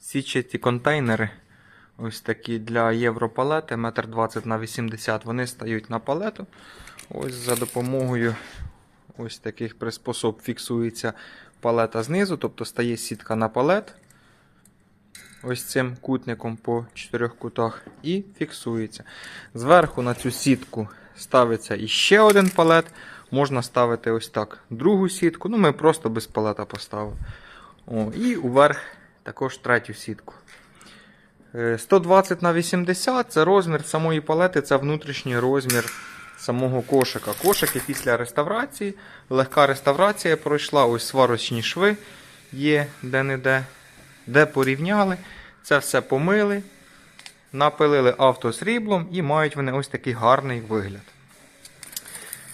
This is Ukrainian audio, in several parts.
Січаті контейнери. Ось такі для європалети, 1,20 на 80 Вони стають на палету. Ось за допомогою ось таких приспособ фіксується палета знизу, тобто стає сітка на палет. Ось цим кутником по чотирьох кутах і фіксується. Зверху на цю сітку ставиться іще один палет. Можна ставити ось так другу сітку. Ну, ми просто без палета поставили. О, і уверх також третю сітку. Е, 120 на 80 це розмір самої палети, це внутрішній розмір самого кошика. Кошики після реставрації. Легка реставрація пройшла. Ось сварочні шви є де-не-де. Де порівняли, це все помили, напилили автосріблом і мають вони ось такий гарний вигляд.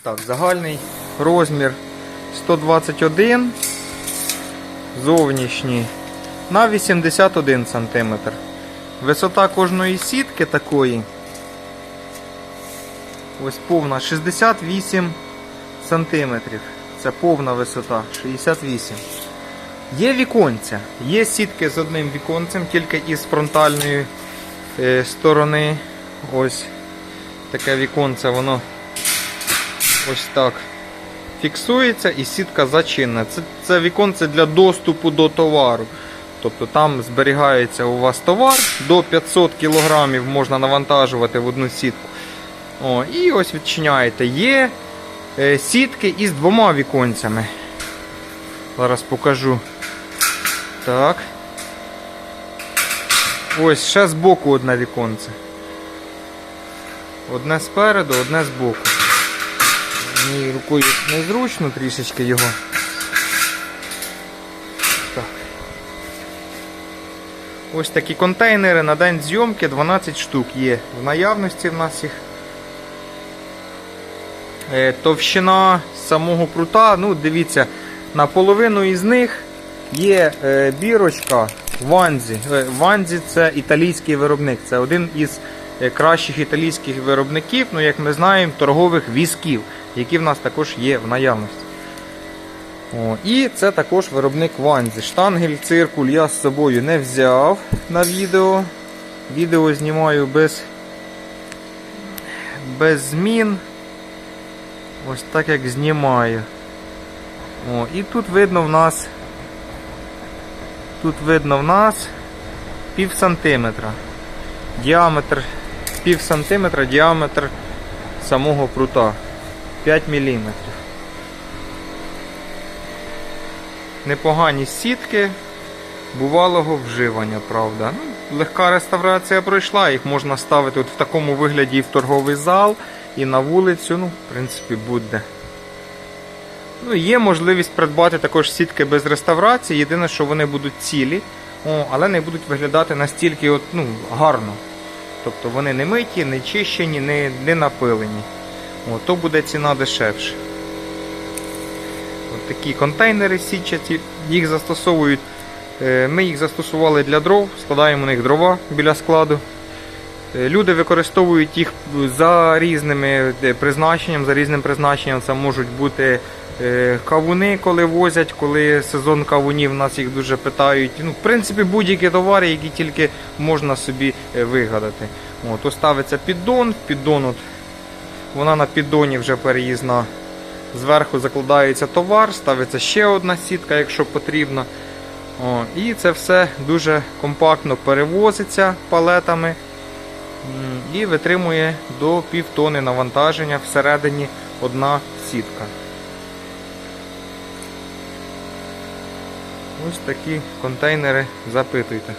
Так, загальний розмір 121, зовнішній на 81 см. Висота кожної сітки такої. Ось повна 68 см. Це повна висота 68 Є віконця. Є сітки з одним віконцем, тільки із фронтальної е, сторони. Ось таке віконце, воно ось так фіксується і сітка зачинена. Це, це віконце для доступу до товару. Тобто там зберігається у вас товар, до 500 кг можна навантажувати в одну сітку. О, і ось відчиняєте. Є е, сітки із двома віконцями. Зараз покажу. Так. Ось ще збоку одне віконце. Одне спереду, одне збоку. Мені рукою незручно трішечки його. Ось такі контейнери на день зйомки 12 штук є. В наявності в нас їх. Е, Товщина самого прута, ну дивіться, на половину із них є е, бірочка Ванзі. Е, Ванзі це італійський виробник. Це один із кращих італійських виробників, ну як ми знаємо, торгових візків, які в нас також є в наявності. О, і це також виробник Ванзі. Штангель, циркуль я з собою не взяв на відео. Відео знімаю без, без змін. Ось так як знімаю. О, і тут видно в нас. Тут видно в нас пів сантиметра. Діаметр пів сантиметра, діаметр самого прута. 5 міліметрів. Непогані сітки бувалого вживання, правда. Ну, легка реставрація пройшла, їх можна ставити от в такому вигляді і в торговий зал, і на вулицю, ну, в принципі, буде. Ну, є можливість придбати також сітки без реставрації. Єдине, що вони будуть цілі, о, але не будуть виглядати настільки от, ну, гарно. Тобто вони не миті, не чищені, не, не напилені. О, то буде ціна дешевше. Такі контейнери січаті, їх застосовують. е, Ми їх застосували для дров, складаємо у них дрова біля складу. Е, Люди використовують їх за різними е, призначенням. За різним призначенням це можуть бути кавуни, коли возять, коли сезон кавунів, нас їх дуже питають. Ну, в принципі, будь-які товари, які тільки можна собі вигадати. От, ставиться піддон, піддон от, вона на піддоні вже переїзна. Зверху закладається товар, ставиться ще одна сітка, якщо потрібно. О, і це все дуже компактно перевозиться палетами і витримує до півтони навантаження всередині одна сітка. Ось такі контейнери запитуйте.